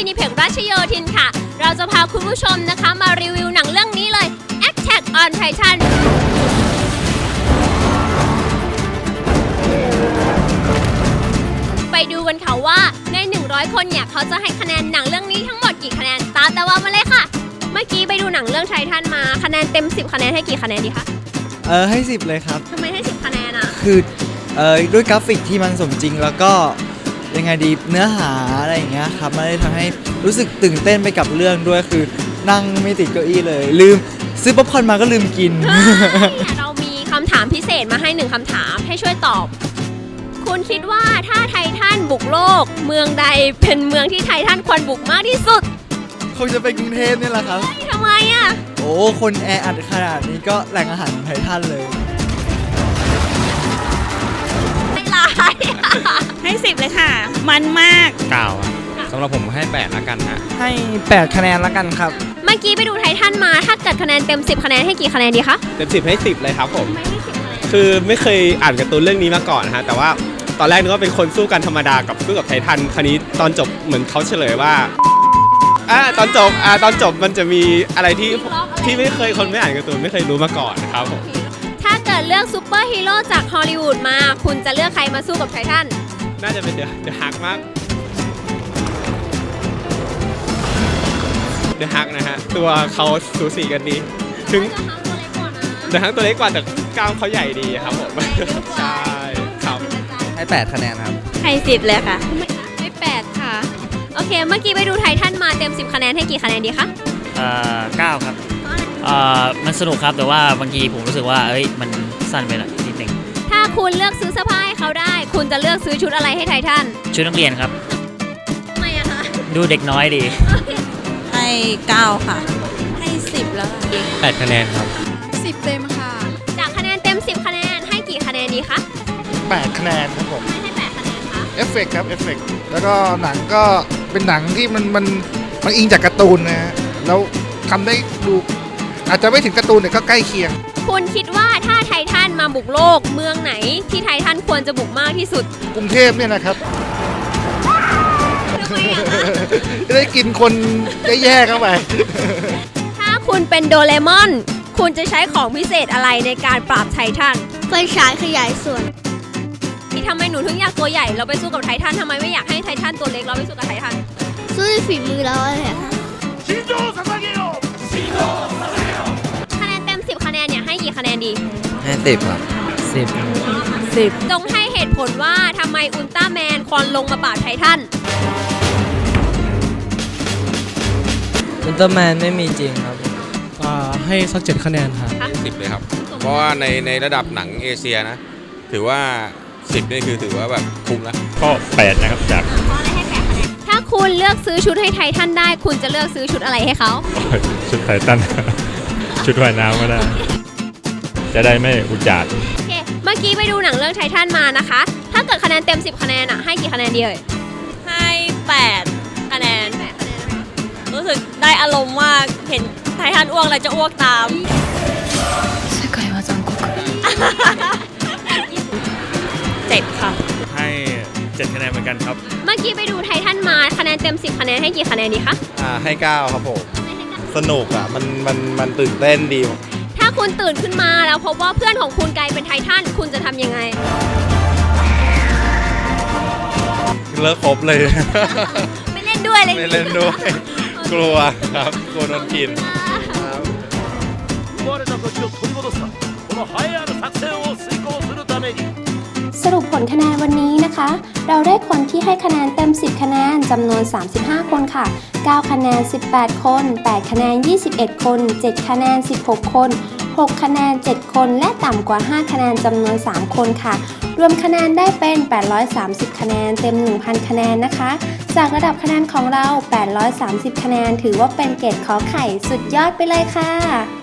ชินีเพกราชโยธินค่ะ เราจะพาคุณผู้ชมนะคะมารีวิวหนังเรื่องนี้เลย Attack on Titan ไปดูกันค่ะว่าใน 100 คนเนี่ยเขาจะให้คะแนนหนังเรื่องนี้ทั้งหมดกี่คะแนน ตามแต่ว่ามาเลยค่ะ เมื่อกี้ไปดูหนังเรื่องไททันมาคะแนนเต็ม 10 คะแนนให้กี่คะแนนดีคะเออให้ 10 เลยครับทำไมให้ 10 คะแนนอะคือเออด้วยกราฟิกที่มันสมจริงแล้วก็ ยังไงดีเนื้อหาอะไรอย่างเงี้ยครับมันได้ทำให้รู้สึกตื่นเต้นไปกับเรื่องด้วยคือนั่งไม่ติดเก้าอี้เลย ลืมซื้อป๊อปคอร์นมาก็ลืมกิน เรามีคำถามพิเศษมาให้หนึ่งคำถามให้ช่วยตอบ คุณคิดว่าถ้าไททันบุกโลก เมืองใดเป็นเมืองที่ไททันควรบุกมากที่สุดคงจะเป็นกรุงเทพนี่แหละครับ ทำไมอะ โอ้ คนแออัดขนาดนี้ก็แหล่งอาหารของไททันเลย มันมาก เก้าครับสำหรับผมให้แปดละกันฮะให้ 8 คะแนนละกันครับ เมื่อกี้ไปดูไททันมา ถ้าเกิดคะแนนเต็ม 10 คะแนนให้กี่คะแนนดีคะ เต็มสิบให้สิบเลยครับผม ไม่ให้10คะแนน คือไม่เคยอ่านการ์ตูนเรื่องนี้มาก่อนนะฮะ แต่ว่าตอนแรกนึกว่าเป็นคนสู้กันธรรมดากับสู้กับไททัน คราวนี้ตอนจบเหมือนเขาเฉลยว่าอ่าตอนจบอ่าตอนจบมันจะมีอะไรที่ที่ไม่เคยคนไม่อ่านการ์ตูนไม่เคยรู้มาก่อนนะครับผม ถ้าเกิดเลือกซูเปอร์ฮีโร่จากฮอลลีวูดมา คุณจะเลือกใครมาสู้กับไททัน น่าจะเป็นเดอะเดอะฮักมากเดอะฮักนะฮะ ตัวเขาสูสีกันดี ถึงเดอะฮักตัวเล็กกว่าแต่กล้ามเขาใหญ่ดีครับผม ใช่ครับ ให้8คะแนนครับ ให้สิบเลยค่ะ ให้8ค่ะ โอเค เมื่อกี้ไปดูไททันมาเต็ม 10 คะแนนให้กี่คะแนนดีคะ เอ่อเก้าครับ เอ่อ มันสนุกครับแต่ว่าบางทีผมรู้สึกว่า เอ้ย มันสั้นไปหน่อยนิดหนึ่งถ้า คุณเลือกซื้อเสื้อผ้าให้เขาได้ คุณจะเลือกซื้อชุดอะไรให้ไททันชุดนักเรียนครับ ทำไมอะคะดูเด็กน้อยดี ให้เก้าค่ะ ให้สิบแล้วค่ะแปดคะแนนครับ สิบเต็มค่ะ จากคะแนนเต็ม 10 คะแนนให้กี่คะแนนดีคะ8คะแนนครับผมให้ให้8คะแนนคะเอฟเฟกต์ครับเอฟเฟกต์แล้วก็หนังก็เป็นหนังที่มันมันมันอิงจากการ์ตูนนะฮะแล้วทำได้ดูอาจจะไม่ถึงการ์ตูนแต่ก็ใกล้เคียง คุณคิดว่าถ้าไททันมาบุกโลกเมืองไหนที่ไททันควรจะบุกมากที่สุดกรุงเทพเนี่ยนะครับ ทำไมอะคะจะได้กินคนแย่ๆเข้าไป ถ้าคุณเป็นโดเรมอน คุณจะใช้ของพิเศษอะไรในการปราบไททันไฟฉายขยายส่วน ที่ทำไมหนูถึงอยากตัวใหญ่เราไปสู้กับไททันทำไมไม่อยากให้ไททันตัวเล็กเราไปสู้กับไททัน สู้ด้วยฝีมือเราเลยอะค่ะคะ นนเนี่ยให้กี่คะแนนดี ให้10ครับ10สิบจงให้เหตุผลว่าทำไมอุลตร้าแมนควรลงมาปราบไททัน อุลตร้าแมนไม่มีจริงครับให้สักเจ็ดคะแนนครับ สิบเลยครับ เพราะว่าในในระดับหนังเอเชียนะ ถือว่าสิบนี่คือถือว่าแบบคุ้มแล้วก็8นะครับจากถ้าคุณเลือกซื้อชุดให้ไททันได้ คุณจะเลือกซื้อชุดอะไรให้เขา ชุดไททัน ชุดว่ายน้ำก็ได้ จะได้ไม่อุจจาดโอเค เมื่อกี้ไปดูหนังเรื่องไททันมานะคะ ถ้าเกิดคะแนนเต็ม 10 คะแนนอะให้กี่คะแนนดีเอ่ยให้แปดคะแนนรู้สึกได้อารมณ์มากเห็นไททันอ้วกแล้วจะอ้วกตามเจ็ดค่ะ ให้7คะแนนเหมือนกันครับ เมื่อกี้ไปดูไททันมาคะแนนเต็ม 10 คะแนนให้กี่คะแนนดีคะ อ่าให้เก้าครับผม สนุกอะมันมันมันตื่นเต้นดี ถ้าคุณตื่นขึ้นมาแล้วพบว่าเพื่อนของคุณกลายเป็นไททันคุณจะทำยังไง เลิกครบเลย ไม่เล่นด้วยเลยไม่เล่นด้วย กลัวครับกลัวโดนกิน สรุปผลคะแนนวันนี้นะคะ เราได้คนที่ให้คะแนนเต็ม 10 คะแนนจำนวน 35 คนค่ะ 9 คะแนน 18 คน 8 คะแนน 21 คน 7 คะแนน 16 คน 6 คะแนน 7 คน และต่ำกว่า 5 คะแนนจำนวน 3 คนค่ะ รวมคะแนนได้เป็น 830 คะแนนเต็ม 1,000 คะแนนนะคะ จากระดับคะแนนของเรา 830 คะแนน ถือว่าเป็นเกรดขอไข่สุดยอดไปเลยค่ะ